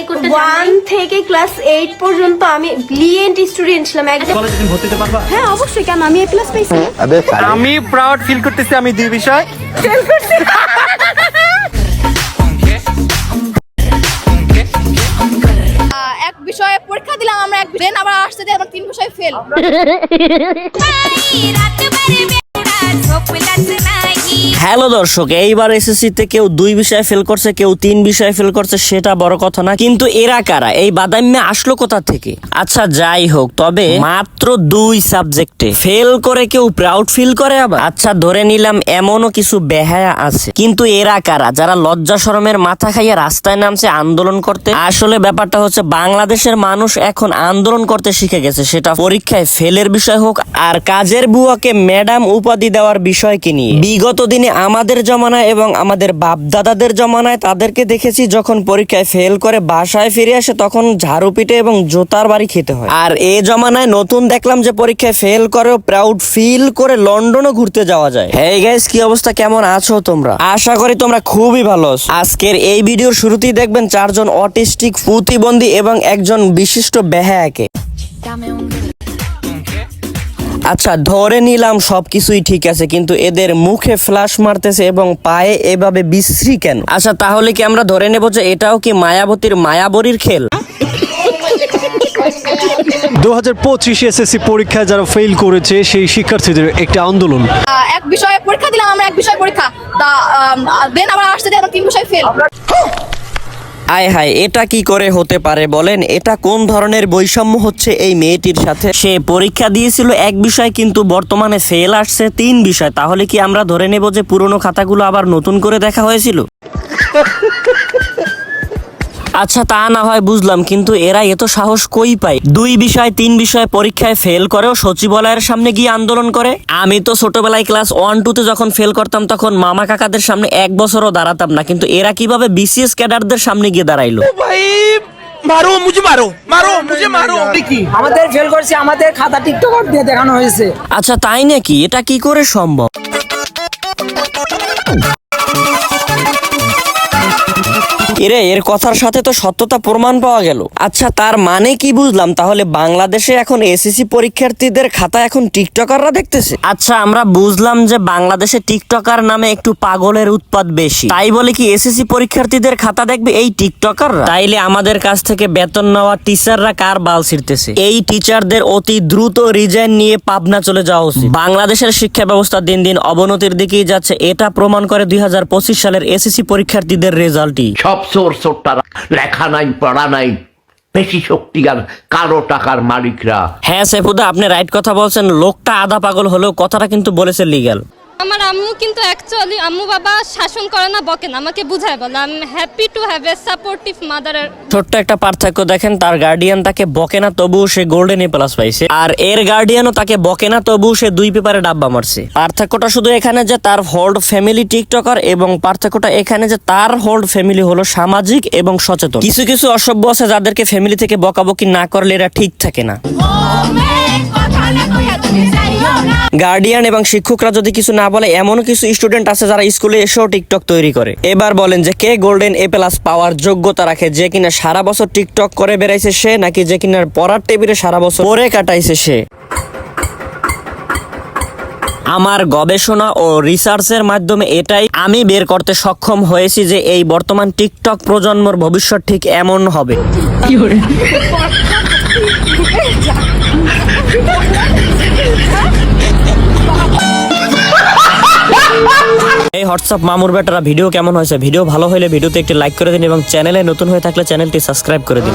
বাছাই করতে ওয়ান থেকে ক্লাস এইট পর্যন্ত আমি ব্রিলিয়েন্ট স্টুডেন্ট ছিলাম একদম কলেজে তুমি ভর্তি হতে পারবা? হ্যাঁ অবশ্যই। কেন? আমি এ প্লাস পাইছি। আমি প্রাউড ফিল করতেছি আমি দুই বিষয়। আহ, এক বিষয়ে পরীক্ষা দিলাম আমরা এক দেন আবার আসতে যে আমার তিন বিষয় ফেল হ্যালো দর্শক, এইবার এসএসসি তে কেউ দুই বিষয়ে ফেল করছে, কেউ তিন বিষয়ে ফেল করছে, সেটা বড় কথা না। কিন্তু এরা কারা? এই বাদাম্যে আসলো কোথা থেকে? আচ্ছা যাই হোক, তবে মাত্র দুই সাবজেক্টে ফেল করে কেউ প্রাউড ফিল করে আবার? আচ্ছা ধরে নিলাম এমনও কিছু বেহায়া আছে। কিন্তু এরা কারা? যারা লজ্জা শরমের মাথা খাইয়া রাস্তায় নামছে, আন্দোলন করতে? আসলে ব্যাপারটা হচ্ছে, বাংলাদেশের মানুষ এখন আন্দোলন করতে শিখে গেছে। সেটা পরীক্ষায় ফেলের বিষয় হোক, আর কাজের বুয়াকে ম্যাডাম উপাধি দেওয়ার বিষয়কে নিয়ে। বিগত দিনে আমাদের জমানায় এবং আমাদের বাপ দাদাদের জমানায় তাদেরকে দেখেছি যখন পরীক্ষায় ফেল করে বাসায় ফিরে আসে তখন ঝাড়ু পিটে এবং জোতার বাড়ি খেতে হয়। আর এ জমানায় নতুন দেখলাম যে পরীক্ষায় ফেল করেও প্রাউড ফিল করে লন্ডনও ঘুরতে যাওয়া যায়। হ্যাঁ গাইস কি অবস্থা? কেমন আছো তোমরা? আশা করি তোমরা খুবই ভালো আজকের এই ভিডিওর শুরুতেই দেখবেন চারজন অটিস্টিক প্রতিবন্ধী এবং একজন বিশিষ্ট বেহায়াকে। আচ্ছা ধরে নিলাম সবকিছুই ঠিক আছে কিন্তু এদের মুখে ফ্লাশ মারতেছে এবং পায়ে এভাবে বিশ্রী কেন? আচ্ছা তাহলে কি আমরা ধরে নেব যে এটাও কি মায়াবতীর মায়াবরীর খেল? দু হাজার পঁচিশ এসএসসি পরীক্ষায় যারা ফেল করেছে সেই শিক্ষার্থীদের একটি আন্দোলন। এক বিষয়ে পরীক্ষা দিলাম আমরা এক বিষয় পরীক্ষা। দেন আবার আসতে আমার তিন বিষয় ফেল আয় হায়, এটা কি করে হতে পারে বলেন? এটা কোন ধরনের বৈষম্য হচ্ছে এই মেয়েটির সাথে? সে পরীক্ষা দিয়েছিল এক বিষয়, কিন্তু বর্তমানে ফেল আসছে তিন বিষয়। তাহলে কি আমরা ধরে নেব যে পুরনো খাতাগুলো আবার নতুন করে দেখা হয়েছিল? আচ্ছা তা না হয় বুঝলাম কিন্তু এরা এত সাহস কই পায়? দুই বিষয় তিন বিষয় পরীক্ষায় ফেল করেও সচিবালয়ের সামনে গিয়ে আন্দোলন করে? আমি তো ছোটবেলায় ক্লাস ওয়ান টুতে যখন ফেল করতাম তখন মামা কাকাদের সামনে এক বছরও দাঁড়াতাম না কিন্তু এরা কীভাবে বিসিএস ক্যাডারদের সামনে গিয়ে দাঁড়াইলো? আমাদের খাতা আচ্ছা তাই নাকি? এটা কি করে সম্ভব? এরে এর কথার সাথে তো সত্যতা প্রমাণ পাওয়া গেল। আচ্ছা তার মানে কি বুঝলাম? তাহলে বাংলাদেশে এখন এসএসসি পরীক্ষার্থীদের খাতা এখন টিকটকাররা দেখতেছে? আচ্ছা আমরা বুঝলাম যে বাংলাদেশে টিকটকার নামে একটু পাগলের উৎপাদ বেশি। তাই বলে কি এসএসসি পরীক্ষার্থীদের খাতা দেখবে এই টিকটকাররা? তাইলে আমাদের কাছ থেকে বেতন নেওয়া টিচাররা কার বাল ছিড়তেছে? এই টিচারদের অতি দ্রুত রিজাইন নিয়ে পাবনা চলে যাওয়া উচিত। বাংলাদেশের শিক্ষা ব্যবস্থা দিন দিন অবনতির দিকেই যাচ্ছে। এটা প্রমাণ করে দুই হাজার পঁচিশ সালের এসএসসি পরীক্ষার্থীদের রেজাল্টই। সব সোর সোরটারা লেখা নাই, পড়া নাই। বেশি শক্তি আর কারও টাকার মালিকরা। হ্যাঁ সেফুদা, আপনি রাইট কথা বলছেন। লোকটা আধা পাগল হলেও কথাটা কিন্তু বলেছে লিগ্যাল আমার আম্মু কিন্তু অ্যাকচুয়ালি আম্মু বাবা শাসন করে না বকে না। আমাকে বুঝায় বলে I am happy to have a supportive mother ছোট্ট একটা পার্থক্য দেখেন তার গার্ডিয়ান তাকে বকে না তবুও সে গোল্ডেন এ প্লাস পাইছে। আর এর গার্ডিয়ানও তাকে বকে না তবুও সে দুই পেপারে ডাব্বা মারছে। পার্থক্যটা শুধু এখানে যে তার হোল্ড ফ্যামিলি টিকটকার এবং পার্থক্যটা এখানে যে তার হোল্ড ফ্যামিলি হলো সামাজিক এবং সচেতন। কিছু কিছু অসভ্য আছে যাদেরকে ফ্যামিলি থেকে বকাবকি না করলে এরা ঠিক থাকে না। গার্ডিয়ান এবং শিক্ষকরা যদি কিছু না বলে এমন কিছু স্টুডেন্ট আছে যারা স্কুলে এসেও টিকটক তৈরি করে। এবার বলেন যে কে গোল্ডেন এ প্লাস পাওয়ার যোগ্যতা রাখে? যে কিনা সারা বছর টিকটক করে বেড়াইছে সে, নাকি যে কিনা পড়ার টেবিলে সারা বছর পরে কাটাইছে সে? আমার গবেষণা ও রিসার্চের মাধ্যমে এটাই আমি বের করতে সক্ষম হয়েছি যে এই বর্তমান টিকটক প্রজন্মর ভবিষ্যৎ ঠিক এমন হবে। হোয়াটসঅ্যাপ মামুর বেটারা, ভিডিও কেমন হয়েছে? ভিডিও ভালো হলে ভিডিওতে একটি লাইক করে দিন এবং চ্যানেলে নতুন হয়ে থাকলে চ্যানেলটি সাবস্ক্রাইব করে দিন।